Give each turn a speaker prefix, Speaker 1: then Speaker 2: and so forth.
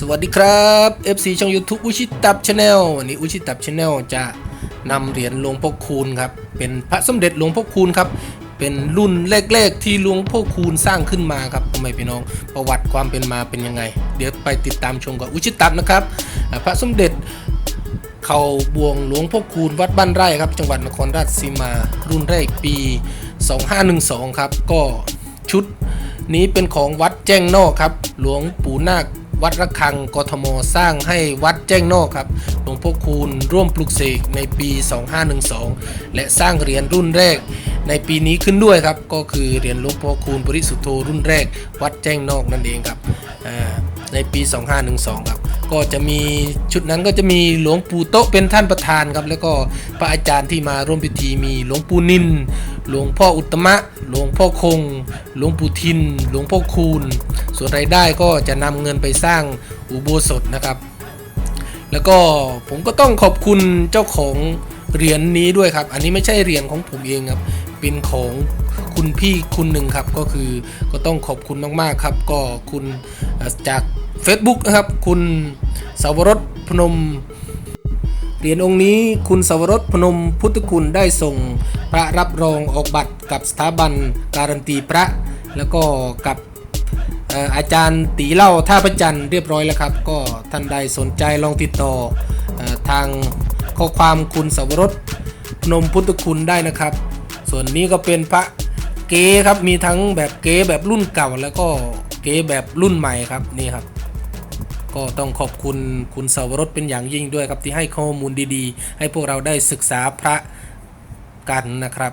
Speaker 1: สวัสดีครับ FC ช่อง YouTube อุชิตับชาแนลวันนี้อุชิตับชาแนลจะนำเหรียญหลวงพ่อคูณครับ เป็นพระสมเด็จหลวงพ่อคูณครับ เป็นรุ่นแรกๆที่หลวงพ่อคูณสร้างขึ้นมาครับพ่อแม่พี่น้องประวัติความเป็นมาเป็นยังไง เดี๋ยวไปติดตามชมกับอุชิตับนะครับ พระสมเด็จเขาบวงหลวงพ่อคูณวัดบ้านไร่ครับ จังหวัดนครราชสีมา รุ่นแรกปี 2512 ครับ ก็ชุดนี้เป็นของวัดแจ้งนอกครับ หลวงปู่นาค วัดระฆังกทมสร้างให้วัดแจ้งนอกครับหลวงพ่อคูณร่วมปลุกเสกในปี 2512 และสร้างเหรียญรุ่นแรกในปีนี้ขึ้นด้วยครับ ก็คือเหรียญหลวงพ่อคูณปริสุทธโธรุ่นแรก วัดแจ้งนอกนั่นเองครับในปี 2512 ครับ ก็จะมีชุดนั้นก็จะมีหลวงปู่โตเป็นท่านประธานครับ แล้วก็พระอาจารย์ที่มาร่วมพิธีมีหลวงปู่นิน หลวงพ่ออุตมะ หลวงพ่อคง หลวงปู่ทิน หลวงพ่อคูณ ส่วนรายได้ก็จะนำเงินไปสร้างอุโบสถนะครับ แล้วก็ผมก็ต้องขอบคุณเจ้าของเหรียญนี้ด้วยครับ อันนี้ไม่ใช่เหรียญของผมเองครับ เป็นของคุณพี่คุณหนึ่งครับ ก็คือก็ต้องขอบคุณมากๆครับ ก็คุณจาก Facebook นะครับ คุณสาวรสพนม เหรียญองค์นี้คุณสวรสพนมพุทธคุณได้ส่งพระรับรองออกบัตรกับสถาบันการันตีพระ แล้วก็กับอาจารย์ตีเล่าท่าประจันทร์เรียบร้อยแล้วครับ ก็ท่านใดสนใจลองติดต่อเออทางข้อความคุณสวรสพนมพุทธคุณได้นะครับ ส่วนนี้ก็เป็นพระเก๋ครับมีทั้งแบบเก๋แบบรุ่นเก่าแล้วก็เก๋แบบรุ่นใหม่ครับนี่ครับ ก็ต้องขอบคุณคุณสาวรสเป็นอย่างยิ่งด้วยครับที่ให้ข้อมูลดีๆ ให้พวกเราได้ศึกษาพระกันนะครับ